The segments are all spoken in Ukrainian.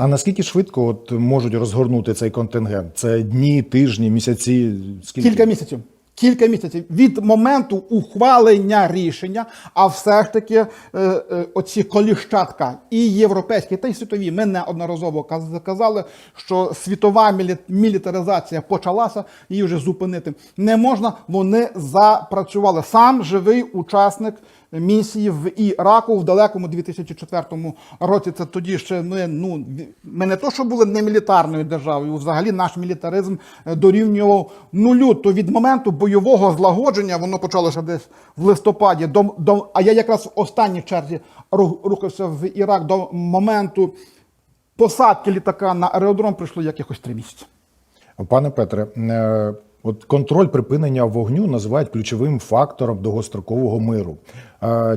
А наскільки швидко от можуть розгорнути цей контингент? Це дні, тижні, місяці? Скільки? Кілька місяців. Кілька місяців від моменту ухвалення рішення, а все ж таки е, е, оці коліщатка і європейські, та й світові. Ми неодноразово казали, що світова мілі- мілітаризація почалася, її вже зупинити не можна. Вони запрацювали. Сам живий учасник місії в Іраку в далекому 2004 році. Це тоді ще ми, ну, ми не то, що були не мілітарною державою, взагалі наш мілітаризм е, дорівнював нулю. То від моменту бойового злагодження воно почалося десь в листопаді. До, до, а я якраз в останній черзі рухався в Ірак до моменту посадки літака на аеродром пройшло якихось три місяці. Пане Петре, е, от контроль припинення вогню називають ключовим фактором довгострокового миру.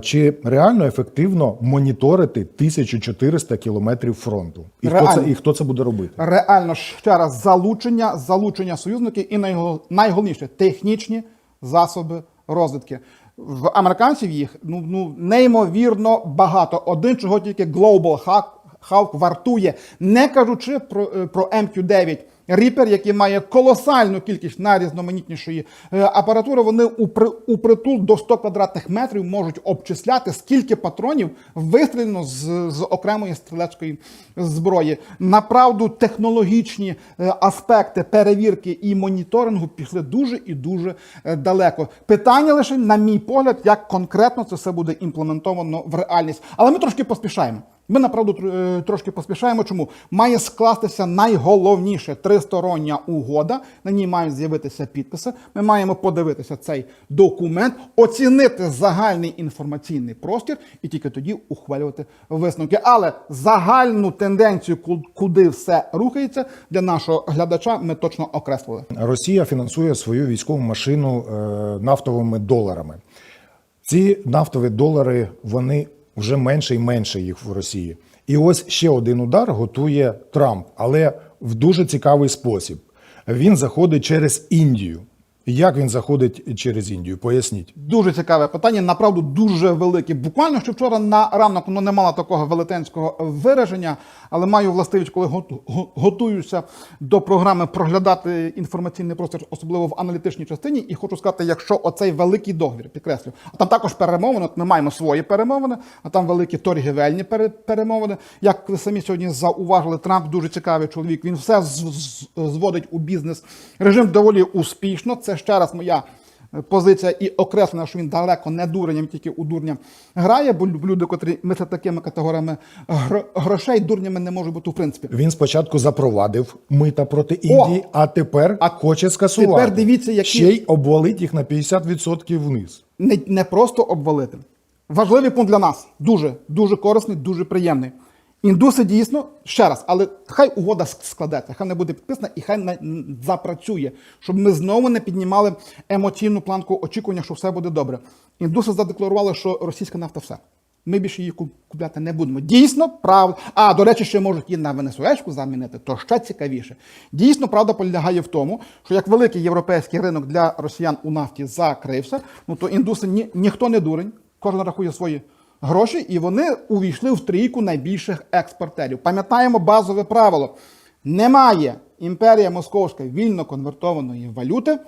Чи реально ефективно моніторити 1400 кілометрів фронту? І хто, це, і хто це буде робити? реально ще раз залучення, залучення союзників і найгол- найголовніше технічні засоби розвідки. В американців їх ну, ну неймовірно багато. Один чого тільки Global Hawk, вартує, не кажучи про, е, про MQ-9 Reaper, який має колосальну кількість найрізноманітнішої е, апаратури. Вони у, при, у притул до 100 квадратних метрів можуть обчисляти, скільки патронів вистріляно з, з окремої стрілецької зброї. Направду, технологічні е, аспекти перевірки і моніторингу пішли дуже і дуже е, далеко. Питання лише, на мій погляд, як конкретно це все буде імплементовано в реальність. Але ми трошки поспішаємо. Ми направду е, трошки поспішаємо. Чому має скластися найголовніше тристороння угода? На ній мають з'явитися підписи. Ми маємо подивитися цей документ, оцінити загальний інформаційний простір і тільки тоді ухвалювати висновки. Але загальну тенденцію, ку- куди все рухається, для нашого глядача ми точно окреслили. Росія фінансує свою військову машину е, нафтовими доларами. Ці нафтові долари вони вже менше і менше їх в Росії. І ось ще один удар готує Трамп, але в дуже цікавий спосіб. Він заходить через Індію. Як він заходить через Індію? Поясніть. Дуже цікаве питання, направду дуже велике. Буквально ще вчора на ранок воно не мало такого велетенського вираження, але маю властивість, коли готуюся до програми проглядати інформаційний простір, особливо в аналітичній частині. І хочу сказати, якщо оцей великий договір, підкреслю, а там також перемовини, от ми маємо свої перемовини, а там великі торгівельні перемовини. Як ви самі сьогодні зауважили, Трамп дуже цікавий чоловік. Він все зводить у бізнес режим доволі успішно. Це ще раз моя позиція і окреслена, що він далеко не дуреням, тільки у дурня грає, бо люди, котрі мислять такими категоріями гро- грошей, дурнями не можуть бути в принципі. Він спочатку запровадив мита проти Індії, а тепер А хоче скасувати. тепер дивіться, які- ще й обвалить їх на 50% вниз. Не, не просто обвалити. Важливий пункт для нас. Дуже, дуже корисний, дуже приємний. Індуси дійсно, ще раз, але хай угода складеться, хай не буде підписана і хай не запрацює, щоб ми знову не піднімали емоційну планку очікування, що все буде добре. Індуси задекларували, що російська нафта все. Ми більше її купляти не будемо. Дійсно, правда. А до речі, ще можуть і на Венесуельську замінити, то ще цікавіше. Дійсно, правда полягає в тому, що як великий європейський ринок для росіян у нафті закрився, ну то індуси ні, ніхто не дурень, кожен рахує свої гроші, і вони увійшли в трійку найбільших експортерів. Пам'ятаємо базове правило: немає імперія московська вільно конвертованої валюти,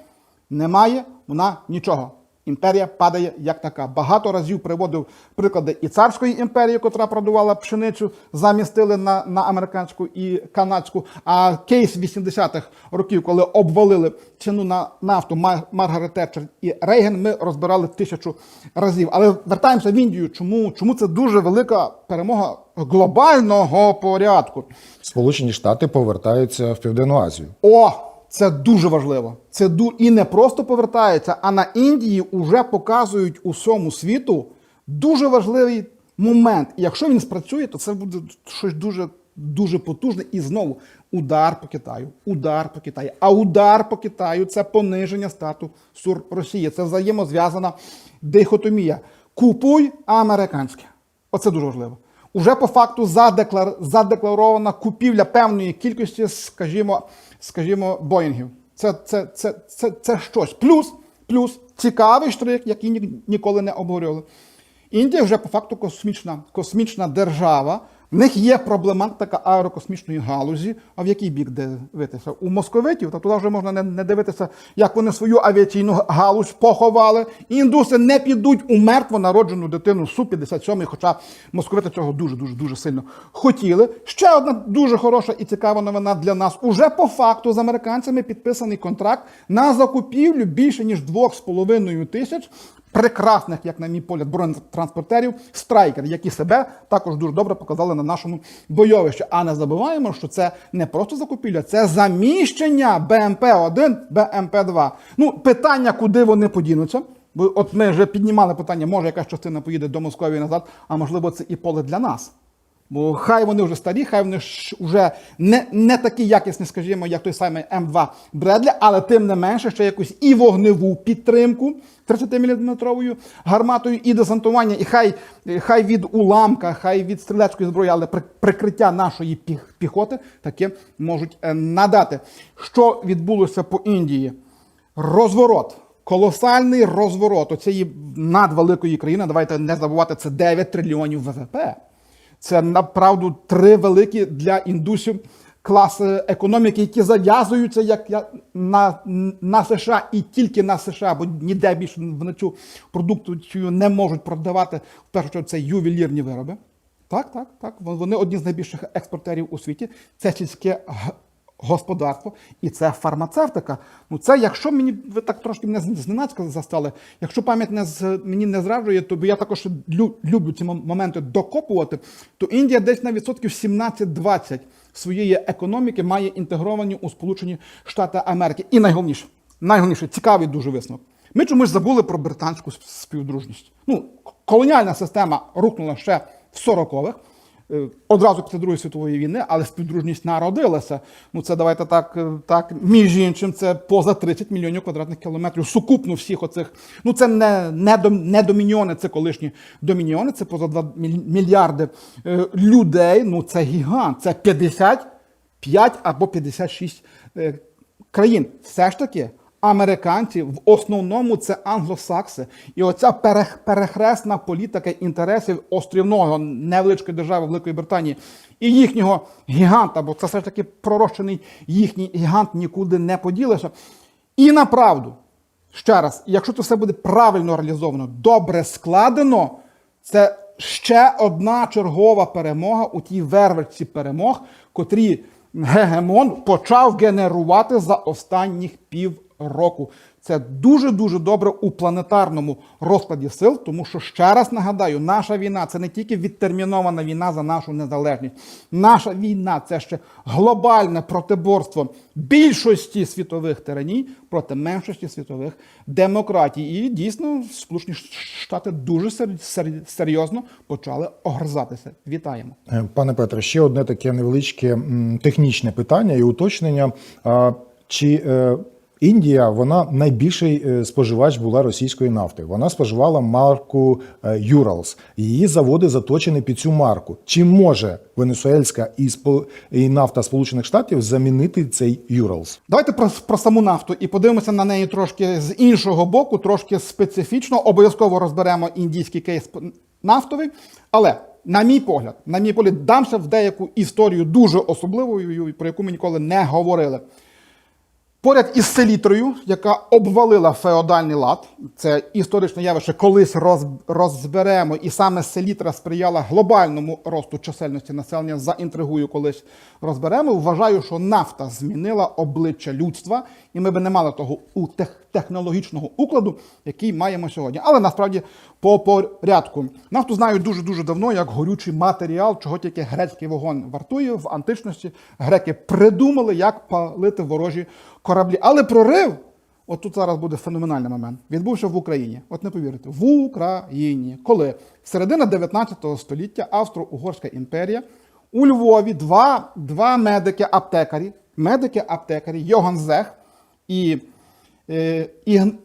немає вона нічого. Імперія падає як така. Багато разів приводив приклади і царської імперії, котра продавала пшеницю, замістили на, на американську і канадську. А кейс 80-х років, коли обвалили ціну на нафту Мар- Маргарет Тетчер і Рейген, ми розбирали тисячу разів. Але вертаємося в Індію. Чому, чому це дуже велика перемога глобального порядку? Сполучені Штати повертаються в Південну Азію. О, це дуже важливо. Це ду... і не просто повертаються, а на Індії вже показують усьому світу дуже важливий момент. І якщо він спрацює, то це буде щось дуже, дуже потужне. І знову удар по Китаю, удар по Китаю. А удар по Китаю це пониження статусу Росії. Це взаємозв'язана дихотомія. Купуй американське. Оце дуже важливо. Уже по факту задеклар... задекларована купівля певної кількості, скажімо, скажімо, боїнгів. Це, це, це, це, це щось. Плюс, плюс цікавий штрих, який ніколи не обговорювали. Індія вже по факту космічна, космічна держава, В них є проблематика аерокосмічної галузі. А в який бік дивитися? У московитів, то туди вже можна не, не дивитися, як вони свою авіаційну галузь поховали. Індуси не підуть у мертво народжену дитину Су-57, хоча московити цього дуже дуже дуже сильно хотіли. Ще одна дуже хороша і цікава новина для нас. Уже по факту з американцями підписаний контракт на закупівлю більше ніж 2,5 тисяч прекрасних, як на мій погляд, бронетранспортерів страйкер, які себе також дуже добре показали на нашому бойовищі. А не забуваємо, що це не просто закупівля, це заміщення БМП-1, БМП-2. Ну, питання, куди вони подінуться. Бо от ми вже піднімали питання, може якась частина поїде до Московії назад, а можливо, це і поле для нас. Бо хай вони вже старі, хай вони вже не, не такі якісні, скажімо, як той самий М2 Бредлі, але тим не менше ще якусь і вогневу підтримку 30-мм гарматою, і десантування, і хай, хай від уламка, хай від стрілецької зброї, але прикриття нашої піхоти таке можуть е, надати. Що відбулося по Індії? Розворот. Колосальний розворот оцієї надвеликої країни. Давайте не забувати, це 9 трильйонів ВВП. Це направду три великі для індусів класи економіки, які зав'язуються як на, на США і тільки на США, бо ніде більше вони цю продукцію не можуть продавати. В першу чергу це ювелірні вироби. Так, так, так. Вони одні з найбільших експортерів у світі. Це сільське господарство і це фармацевтика. Ну це, якщо мені ви так трошки мене зненацька застали, якщо пам'ять не з мені не зраджує, то бо я також лю- люблю ці моменти докопувати, то Індія десь на відсотків 17-20 своєї економіки має інтегровані у Сполучені Штати Америки. І найголовніше, найголовніше, цікавий дуже висновок. Ми чомусь забули про британську співдружність. Ну, колоніальна система рухнула ще в 40-х. Е, Одразу після Другої світової війни, але співдружність народилася. Ну це давайте так, е, так між іншим, це поза 30 мільйонів квадратних кілометрів. Сукупно всіх оцих. Ну це не, не, не домініони, це колишні домініони, це поза 2 мільярди е, людей. Ну це гігант. Це 55 або 56 е, країн. Все ж таки. Американці в основному це англосакси, і оця перехресна політика інтересів острівного невеличкої держави Великої Британії і їхнього гіганта, бо це все ж таки пророщений їхній гігант нікуди не поділися. І направду, ще раз, якщо це все буде правильно реалізовано, добре складено, це ще одна чергова перемога у тій вервичці перемог, котрі гегемон почав генерувати за останніх півроку. Це дуже дуже добре у планетарному розкладі сил, тому що ще раз нагадаю, наша війна це не тільки відтермінована війна за нашу незалежність. Наша війна це ще глобальне протиборство більшості світових тираній проти меншості світових демократій. І дійсно Сполучені Штати дуже сер- сер- серйозно почали огризатися. Вітаємо. Е, Пане Петре, ще одне таке невеличке технічне питання і уточнення. Чи е, Індія вона найбільший е, споживач була російської нафти? Вона споживала марку е, Юралс. Її заводи заточені під цю марку. Чи може венесуельська і, і нафта Сполучених Штатів замінити цей Юралс? Давайте про, про саму нафту і подивимося на неї трошки з іншого боку, трошки специфічно. Обов'язково розберемо індійський кейс нафтовий. Але, на мій погляд, на мій погляд, дамся в деяку історію дуже особливою, про яку ми ніколи не говорили. Поряд із селітрою, яка обвалила феодальний лад, це історичне явище, колись роз, розберемо, і саме селітра сприяла глобальному росту чисельності населення. Заінтригую, колись розберемо. Вважаю, що нафта змінила обличчя людства, і ми би не мали того у тех, технологічного укладу, який маємо сьогодні. Але насправді по порядку. Нафту знають дуже дуже давно як горючий матеріал, чого тільки грецький вогонь вартує в античності. Греки придумали, як палити ворожі кораблі. Але прорив, от тут зараз буде феноменальний момент, відбувся в Україні. От не повірите, в Україні. Коли середина 19 століття Австро-Угорська імперія у Львові два, два медики-аптекарі, медики-аптекарі Йоган Зех і е,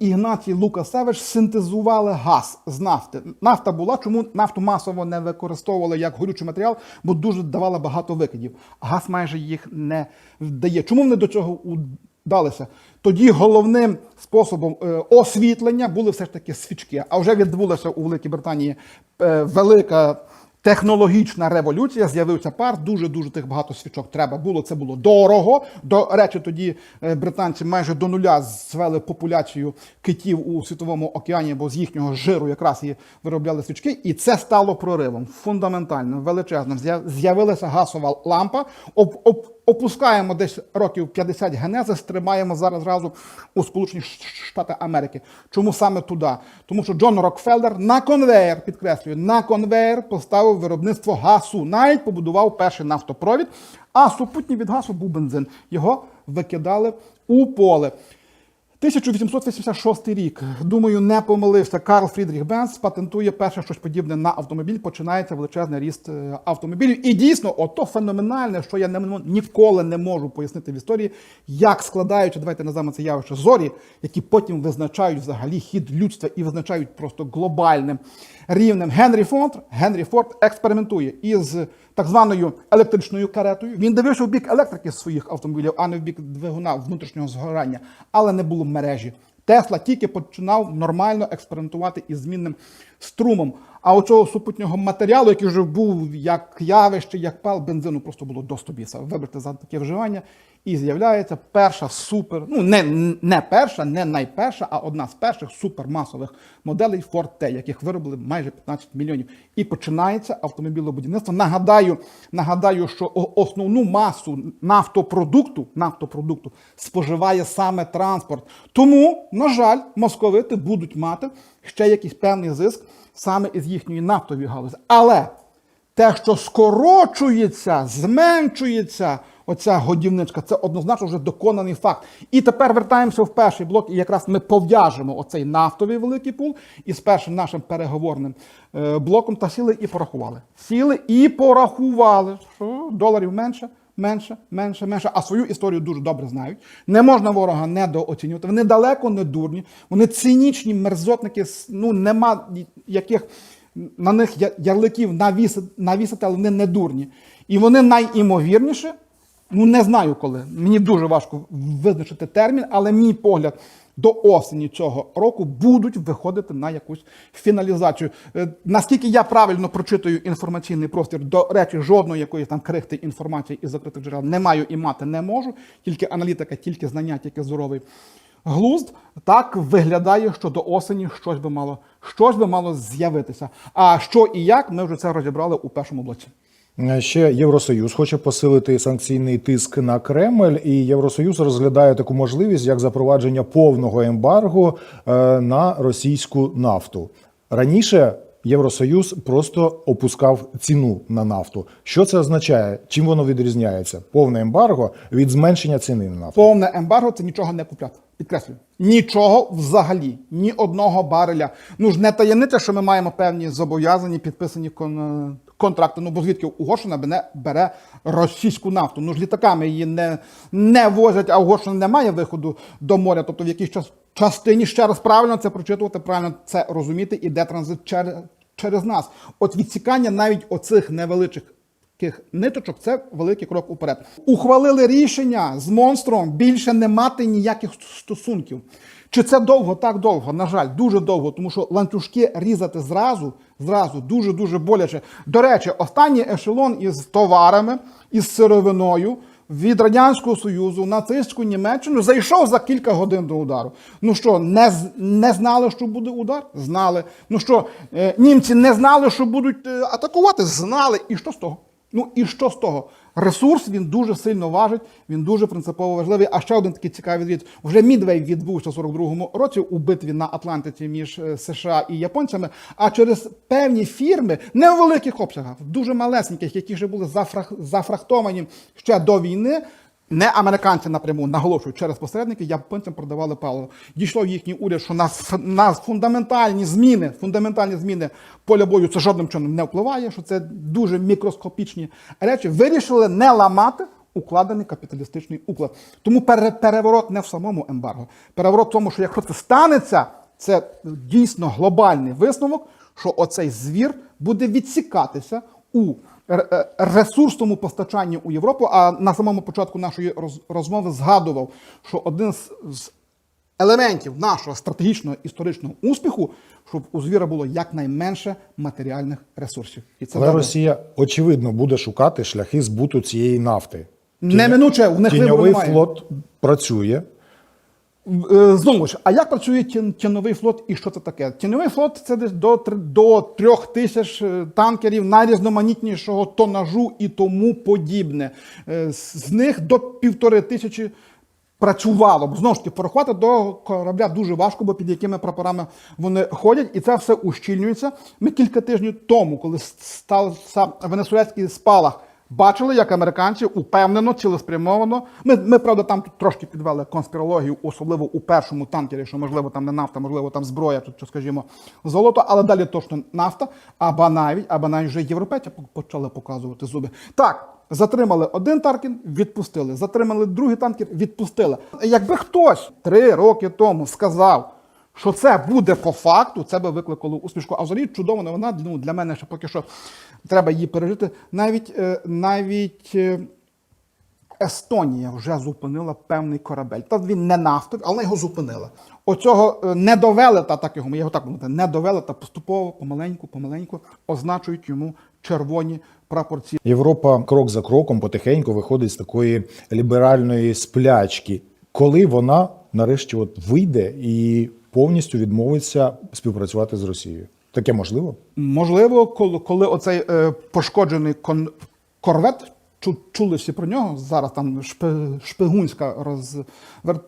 Ігнатій Лукасевич синтезували газ з нафти. Нафта була, чому нафту масово не використовували як горючий матеріал, бо дуже давала багато викидів. Газ майже їх не вдає. Чому вони до цього вдалися? Тоді головним способом е, освітлення були все ж таки свічки. А вже відбулася у Великій Британії е, велика Технологічна революція, з'явився пар, дуже-дуже тих багато свічок треба було. Це було дорого. До речі, тоді е, британці майже до нуля звели популяцію китів у світовому океані, бо з їхнього жиру якраз і виробляли свічки. І це стало проривом фундаментальним, величезним. З'явилася газова лампа. Оп- Опускаємо десь років 50 генезис, тримаємо зараз разу у Сполучені Штати Америки. Чому саме туди? Тому що Джон Рокфеллер на конвеєр, підкреслюю, на конвеєр поставив виробництво газу, навіть побудував перший нафтопровід, а супутній від газу був бензин. Його викидали у поле. 1886 рік. Думаю, не помилився. Карл Фрідріх Бенц патентує перше щось подібне на автомобіль. Починається величезний ріст е, автомобілів. І дійсно, ото феноменальне, що я не, ніколи не можу пояснити в історії, як складаючи, давайте називаємо це явище зорі, які потім визначають взагалі хід людства і визначають просто глобальним рівнем. Генрі Форд, Генрі Форд експериментує із так званою електричною каретою. Він дивився в бік електрики своїх автомобілів, а не в бік двигуна внутрішнього згорання, але не було мережі. Тесла тільки починав нормально експериментувати із змінним струмом. А оцього супутнього матеріалу, який вже був як явище, як пал, бензину просто було до 100 біса. Вибрати за таке вживання. І з'являється перша супер, ну не, не перша, не найперша, а одна з перших супермасових моделей Ford T, яких виробили майже 15 мільйонів. І починається автомобілебудівництво. Нагадаю, нагадаю, що основну масу нафтопродукту, нафтопродукту споживає саме транспорт. Тому, на жаль, московити будуть мати ще якийсь певний зиск саме із їхньої нафтової галузі. Але те, що скорочується, зменшується оця годівничка, це однозначно вже доконаний факт. І тепер вертаємося в перший блок, і якраз ми пов'яжемо оцей нафтовий великий пул із першим нашим переговорним е, блоком та сіли і порахували. Сіли і порахували, що доларів менше. Менше, менше, менше, а свою історію дуже добре знають. Не можна ворога недооцінювати. Вони далеко не дурні, вони цинічні мерзотники. Ну нема яких на них ярликів навісити, навісити, але вони не дурні. І вони найімовірніше, ну не знаю коли. Мені дуже важко визначити термін, але мій погляд. До осені цього року будуть виходити на якусь фіналізацію. Е, Наскільки я правильно прочитую інформаційний простір, до речі, жодної якоїсь там крихти інформації із закритих джерел не маю і мати не можу. Тільки аналітика, тільки знання, тільки здоровий глузд. Так виглядає, що до осені щось би мало, щось би мало з'явитися. А що і як, ми вже це розібрали у першому блоці. Е, Ще Євросоюз хоче посилити санкційний тиск на Кремль, і Євросоюз розглядає таку можливість як запровадження повного ембарго е, на російську нафту. Раніше Євросоюз просто опускав ціну на нафту. Що це означає? Чим воно відрізняється? Повне ембарго від зменшення ціни на нафту. Повне ембарго це нічого не купляти. Підкреслюю. Нічого взагалі, ні одного бареля. Ну ж не таємниця, що ми маємо певні зобов'язані, підписані кон- контракти. Ну бо звідки Угорщина не бере російську нафту. Ну ж літаками її не, не возять, а Угорщина не має виходу до моря. Тобто в якійсь час, частині ще раз правильно це прочитувати, правильно це розуміти, іде транзит через, через нас. От відсікання навіть оцих невеличких таких ниточок це великий крок уперед. Ухвалили рішення з монстром більше не мати ніяких стосунків. Чи це довго? Так довго. На жаль, дуже довго, тому що ланцюжки різати зразу, зразу дуже дуже боляче. До речі, останній ешелон із товарами, із сировиною. Від радянського союзу нацистську Німеччину зайшов за кілька годин до удару. Ну що, не, не знали, що буде удар? Знали. Ну що, е, німці не знали, що будуть е, атакувати? Знали. І що з того? Ну і що з того? Ресурс він дуже сильно важить, він дуже принципово важливий. А ще один такий цікавий звіт. Вже Мідвей відбувся в 42-му році у битві на Атлантиці між е, США і японцями. А через певні фірми, не в великих обсягах, дуже малесеньких, які вже були зафрах, зафрахтовані ще до війни. Не американці напряму наголошую через посередники, японцям продавали паливо. Дійшло в їхній уряд, що на, на фундаментальні зміни, фундаментальні зміни поля бою це жодним чином не впливає, що це дуже мікроскопічні речі. Вирішили не ламати укладений капіталістичний уклад. Тому переворот не в самому ембарго. Переворот в тому, що якщо це станеться, це дійсно глобальний висновок, що оцей звір буде відсікатися у ресурсному постачанні у Європу. А на самому початку нашої розмови згадував, що один з, елементів нашого стратегічного історичного успіху, щоб у звіра було якнайменше матеріальних ресурсів. І це Але добре. Росія очевидно буде шукати шляхи збуту цієї нафти. неминуче в них Тіньовий флот працює. Е, Знову ж, а як працює тін- тіновий флот і що це таке? Тіновий флот це десь до, до трьох тисяч е, танкерів найрізноманітнішого тонажу і тому подібне. Е, З них до півтори тисячі працювало. Бо знову ж таки, порахувати до корабля дуже важко, бо під якими прапорами вони ходять, і це все ущільнюється. Ми кілька тижнів тому, коли стався венесуельський спалах. Бачили, як американці упевнено, цілеспрямовано. Ми, ми правда, там тут трошки підвели конспірологію, особливо у першому танкері, що можливо там не нафта, можливо, там зброя, чи скажімо, золото, але далі точно нафта, або навіть, або навіть вже європейці почали показувати зуби. Так, затримали один танкер, відпустили. Затримали другий танкер, відпустили. Якби хтось три роки тому сказав, що це буде по факту, це би викликало усмішку. А взагалі чудова новина ну, для мене ще поки що треба її пережити. Навіть, е, навіть е, Естонія вже зупинила певний корабель. Та він не нафтовий, але його зупинила. Оцього е, недовелета, так його, я його так мовити, недовелета поступово, помаленьку, помаленьку означують йому червоні прапорці. Європа крок за кроком потихеньку виходить з такої ліберальної сплячки, коли вона нарешті от вийде і повністю відмовиться співпрацювати з Росією. Таке можливо? Можливо, коли, коли оцей е, пошкоджений кон, корвет, чу, чули всі про нього. Зараз там шпи, шпигунська роз, вер-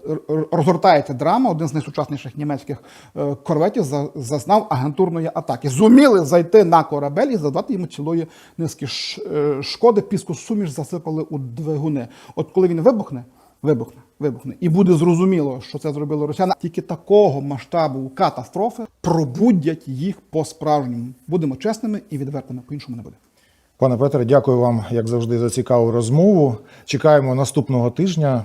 розгортається драма. Один з найсучасніших німецьких е, корветів за- зазнав агентурної атаки. Зуміли зайти на корабель і завдати йому цілої низки е, шкоди. Піску суміш засипали у двигуни. От коли він вибухне. Вибухне, вибухне, і буде зрозуміло, що це зробили росіяни. Тільки такого масштабу катастрофи пробудять їх по-справжньому. Будемо чесними і відвертими, по-іншому не буде. Пане Петре, дякую вам, як завжди, за цікаву розмову. Чекаємо наступного тижня.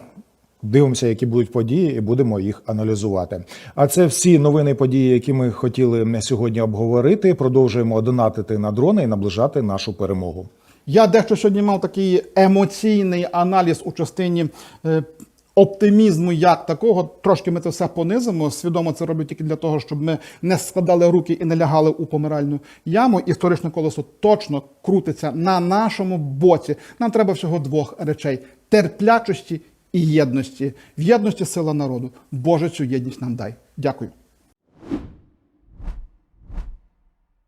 Дивимося, які будуть події, і будемо їх аналізувати. А це всі новини і події, які ми хотіли сьогодні обговорити. Продовжуємо донатити на дрони і наближати нашу перемогу. Я дещо сьогодні мав такий емоційний аналіз у частині е, оптимізму як такого. Трошки ми це все понизимо. Свідомо це роблю тільки для того, щоб ми не складали руки і не лягали у помиральну яму. Історичне колесо точно крутиться на нашому боці. Нам треба всього двох речей: терплячості і єдності. В єдності сила народу. Боже, цю єдність нам дай. Дякую.